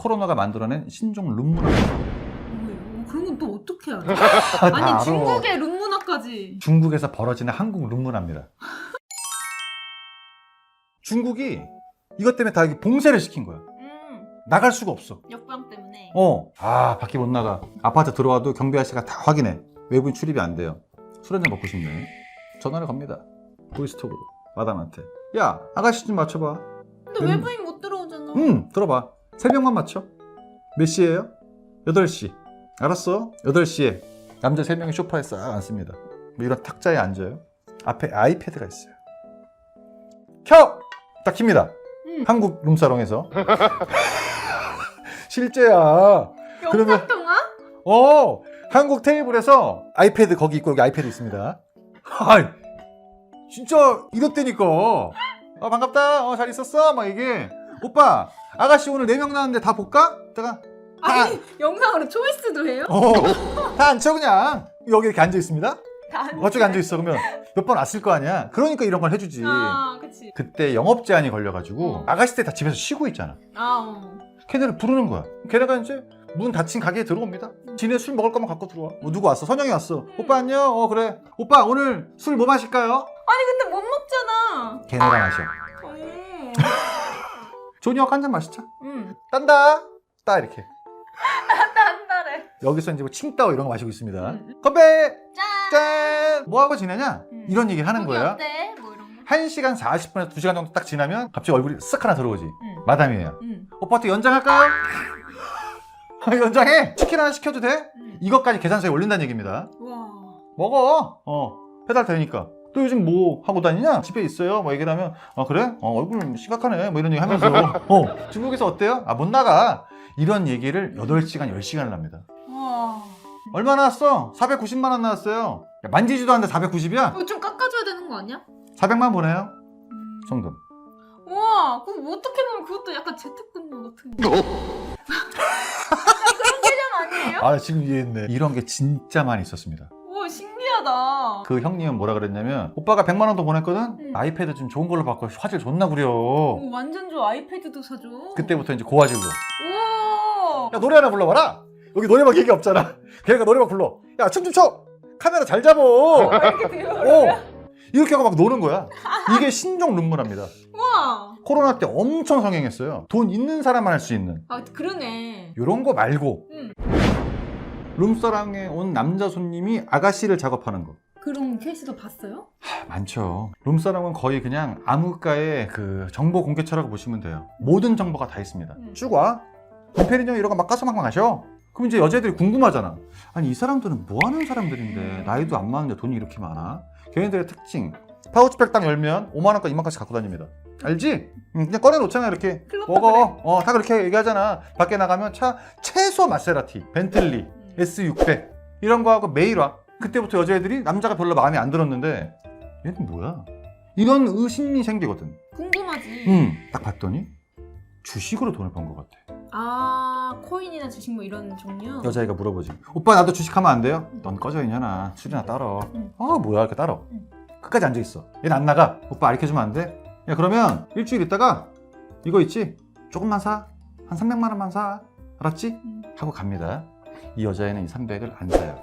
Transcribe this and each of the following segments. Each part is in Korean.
코로나가 만들어낸 신종 룸문화. 뭐예요? 그런 건 또 어떻게 알아? 다 아니 알아. 중국의 룸문화까지. 중국에서 벌어지는 한국 룸문화입니다. 중국이 이것 때문에 다 이게 봉쇄를 시킨 거야. 음 나갈 수가 없어. 역병 때문에. 어. 아, 밖에 못 나가. 아파트 들어와도 경비 아저씨가 다 확인해. 외부인 출입이 안 돼요. 술 한잔 먹고 싶네. 전화를 겁니다. 보이스톡으로. 마담한테. 야, 아가씨 좀 맞춰봐. 근데 음. 외부인 못 들어오잖아. 응, 들어봐. 새벽만 맞춰. 몇 시에요? 8시. 알았어. 8시에. 남자 3명이 소파에 싹 앉습니다. 뭐 이런 탁자에 앉아요. 앞에 아이패드가 있어요. 켜! 딱 킵니다. 응. 한국 룸사롱에서. 실제야. 그러면-? 어, 한국 테이블에서 아이패드 거기 있고 여기 아이패드 있습니다. 아이, 진짜 이렇다니까. 아, 반갑다. 어, 잘 있었어? 막 이게. 오빠, 아가씨 오늘 4명 나왔는데 다 볼까? 제가 아니 영상으로 초이스도 해요? 어, 다 앉혀 그냥. 여기 이렇게 앉아 있습니다. 다 안- 어쩌게 앉아 있어 그러면 몇 번 왔을 거 아니야. 그러니까 이런 걸 해주지. 아 그치. 그때 영업 제한이 걸려가지고 어. 아가씨 때 다 집에서 쉬고 있잖아. 아 어. 걔네를 부르는 거야. 걔네가 이제 문 닫힌 가게에 들어옵니다. 지네 술 먹을 거면 갖고 들어와. 뭐 누구 왔어? 선영이 왔어. 오빠 안녕. 어 그래. 오빠 오늘 술 뭐 마실까요? 아니 근데 못 먹잖아. 걔네가 마셔. 음. 조니어 한잔 마시자. 음. 딴다. 따 이렇게. 한 달에. 여기서 이제 뭐 칭따오 이런 거 마시고 있습니다. 음. 건배. 짠. 짠. 뭐 하고 지내냐? 음. 이런 얘기를 하는 거예요. 어때? 뭐 이런 거. 1시간 40분에서 2시간 정도 딱 지나면 갑자기 얼굴이 쓱 하나 들어오지. 응. 마담이에요. 응. 오빠한테 연장할까요? 연장해. 치킨 하나 시켜도 돼? 응. 이것까지 계산서에 올린다는 얘기입니다. 와. 먹어. 어. 배달 되니까. 또 요즘 뭐 하고 다니냐? 집에 있어요. 뭐 얘기를 하면 아 그래? 어, 얼굴 심각하네. 뭐 이런 얘기 하면서 어, 중국에서 어때요? 아 못 나가. 이런 얘기를 8시간, 10시간을 합니다. 와. 얼마 나왔어? 490만 원 나왔어요. 야, 만지지도 않는데 490이야? 이거 좀 깎아줘야 되는 거 아니야? 400만 보내요. 음. 송금. 우와, 그럼 뭐 어떻게 보면 그것도 약간 재택근무 같은 거. 약간 그런 개념 아니에요? 아 지금 이해했네. 이런 게 진짜 많이 있었습니다. 신기하다. 그 형님은 뭐라 그랬냐면 오빠가 100만 원 더 보냈거든? 응. 아이패드 좀 좋은 걸로 바꿔 화질 존나 구려. 오, 완전 좋아. 아이패드도 사줘. 그때부터 이제 고화질로. 우와. 야 노래 하나 불러봐라. 여기 노래방 얘기 없잖아. 걔가 노래방 불러. 야 춤 좀 춰. 카메라 잘 잡어. 이렇게 돼요? 어. 이렇게 하고 막 노는 거야. 이게 신종 룸문화입니다. 우와. 코로나 때 엄청 성행했어요. 돈 있는 사람만 할 수 있는. 아, 그러네. 이런 거 말고 응. 룸사랑에 온 남자 손님이 아가씨를 작업하는 거. 그런 케이스도 봤어요? 하, 많죠. 룸사랑은 거의 그냥 암흑가의 그 정보 공개처라고 보시면 돼요. 모든 정보가 다 있습니다. 음. 쭉 와. 곰페리뇽 이런 거막 가서 막 마셔. 그럼 이제 여자애들이 궁금하잖아. 아니 이 사람들은 뭐 하는 사람들인데 나이도 안 많은데 돈이 이렇게 많아? 걔네들의 특징. 파우치백 딱 열면 5만 원까지 2만 원까지 갖고 다닙니다. 알지? 응, 그냥 꺼내 놓잖아 이렇게. 먹어. 어, 다 그렇게 얘기하잖아. 밖에 나가면 차 최소 마세라티, 벤틀리, 음. S600 이런 거 하고 매일 와. 그때부터 여자애들이 남자가 별로 마음에 안 들었는데 얘는 뭐야? 이런 의심이 생기거든. 궁금하지. 음, 딱 봤더니 주식으로 돈을 번 것 같아. 아, 코인이나 주식 뭐 이런 종류? 여자애가 물어보지. 오빠 나도 주식하면 안 돼요? 넌 꺼져 있냐나 술이나 따러. 응. 아 뭐야 이렇게 따러. 응. 끝까지 앉아 있어. 얘는 안 나가. 오빠 가르쳐주면 안 돼? 야 그러면 일주일 있다가 이거 있지? 조금만 사. 한 300만 원만 사. 알았지? 음. 하고 갑니다. 이 여자애는 이 300을 안 사요.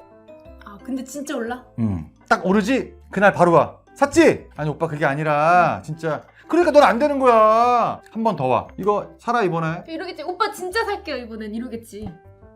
아, 근데 진짜 올라? 음. 딱 오르지? 그날 바로 와. 샀지? 아니 오빠 그게 아니라 진짜 그러니까 넌 안 되는 거야. 한 번 더 와. 이거 사라 이번에. 이러겠지. 오빠 진짜 살게요, 이번엔. 이러겠지.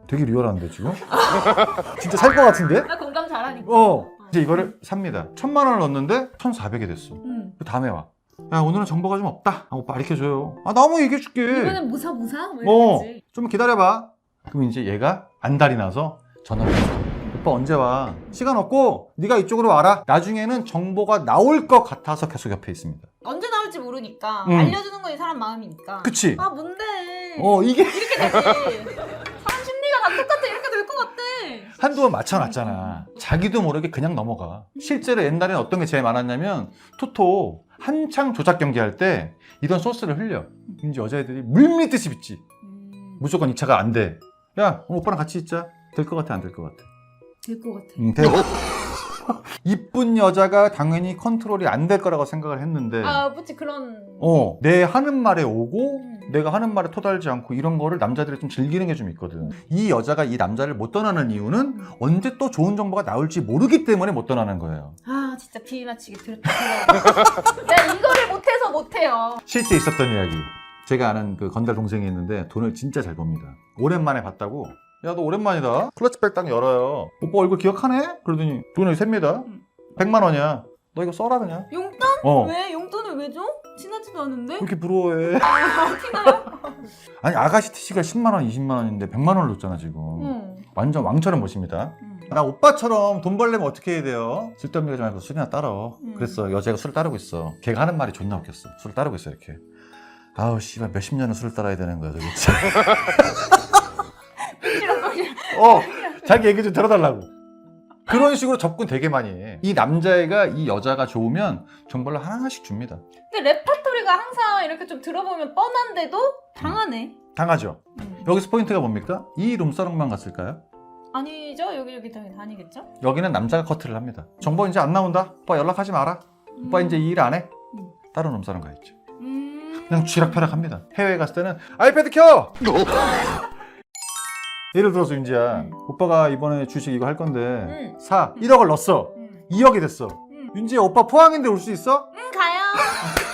되게 리얼한데 지금? 진짜 살 것 같은데? 나 공감 잘하니까. 어. 이제 이거를 삽니다. 천만 원을 넣었는데 천사백이 됐어. 응. 그 다음에 와. 야 오늘은 정보가 좀 없다. 아, 오빠 가르쳐줘요. 아 너무 얘기해줄게. 이번엔 무사 무사? 뭐 어. 이러겠지. 좀 기다려봐. 그럼 이제 얘가 안달이 나서 전화를 했어. 오빠 언제 와? 시간 없고 네가 이쪽으로 와라. 나중에는 정보가 나올 것 같아서 계속 옆에 있습니다. 언제 나올지 모르니까 음. 알려주는 건 이 사람 마음이니까. 그치? 아 뭔데? 어 이게 이렇게 되지. 사람 심리가 다 똑같아. 이렇게 될 것 같아. 한두 번 맞춰놨잖아. 자기도 모르게 그냥 넘어가. 실제로 옛날에는 어떤 게 제일 많았냐면 토토 한창 조작 경기할 때 이런 소스를 흘려. 이제 여자애들이 물밀듯이 빚지. 음, 무조건 이 차가 안 돼. 야, 오빠랑 같이 있자. 될 것 같아, 안 될 것 같아? 될 것 같아. 응, 돼. 이쁜 여자가 당연히 컨트롤이 안 될 거라고 생각을 했는데 아, 그치 그런. 네. 어, 내 하는 말에 오고 음. 내가 하는 말에 토달지 않고 이런 거를 남자들이 좀 즐기는 게 좀 있거든. 이 여자가 이 남자를 못 떠나는 이유는 음. 언제 또 좋은 정보가 나올지 모르기 때문에 못 떠나는 거예요. 아, 진짜 비맞히게 들었다. 내가 이거를 못해서 못해요. 실제 있었던 이야기. 제가 아는 그 건달 동생이 있는데 돈을 진짜 잘 법니다. 오랜만에 봤다고. 야, 너 오랜만이다. 클러치백 딱 열어요. 오빠 얼굴 기억하네? 그러더니 돈을 셉니다. 음. 100만 원이야. 너 이거 써라 그냥. 용돈? 어. 왜? 용돈을 왜 줘? 친하지도 않은데? 왜 이렇게 부러워해? 아, 티나요? 아니 아가씨 티시가 10만 원, 20만 원인데 100만 원을 줬잖아 지금. 응. 완전 왕처럼 모십니다. 응. 나 오빠처럼 돈 벌려면 어떻게 해야 돼요? 쓸데없는 좀 말고 술이나 따러. 음. 그랬어. 여자가 술을 따르고 있어. 걔가 하는 말이 존나 웃겼어. 술을 따르고 있어 이렇게. 아우 씨발 몇십 년을 술을 따라야 되는 거야 도대체. 어, 자기 얘기 좀 들어달라고. 그런 식으로 접근 되게 많이 해. 이 남자애가 이 여자가 좋으면 정말로 하나씩 줍니다. 근데 레파토리가 항상 이렇게 좀 들어보면 뻔한데도 당하네. 당하죠. 음. 여기서 포인트가 뭡니까? 이 룸사롱만 갔을까요? 아니죠? 여기 여기 당연히 다니겠죠? 여기는 남자가 커트를 합니다. 정보 이제 안 나온다. 오빠 연락하지 마라. 오빠 음. 이제 이 일 안 해. 음. 다른 룸사롱 가 있죠. 음. 그냥 쥐락펴락합니다. 해외에 갔을 때는 아이패드 켜. 예를 들어서 윤지야, 음. 오빠가 이번에 주식 이거 할 건데 음. 사 1억을 넣었어. 음. 2억이 됐어. 음. 윤지야, 오빠 포항인데 올 수 있어? 응 가요.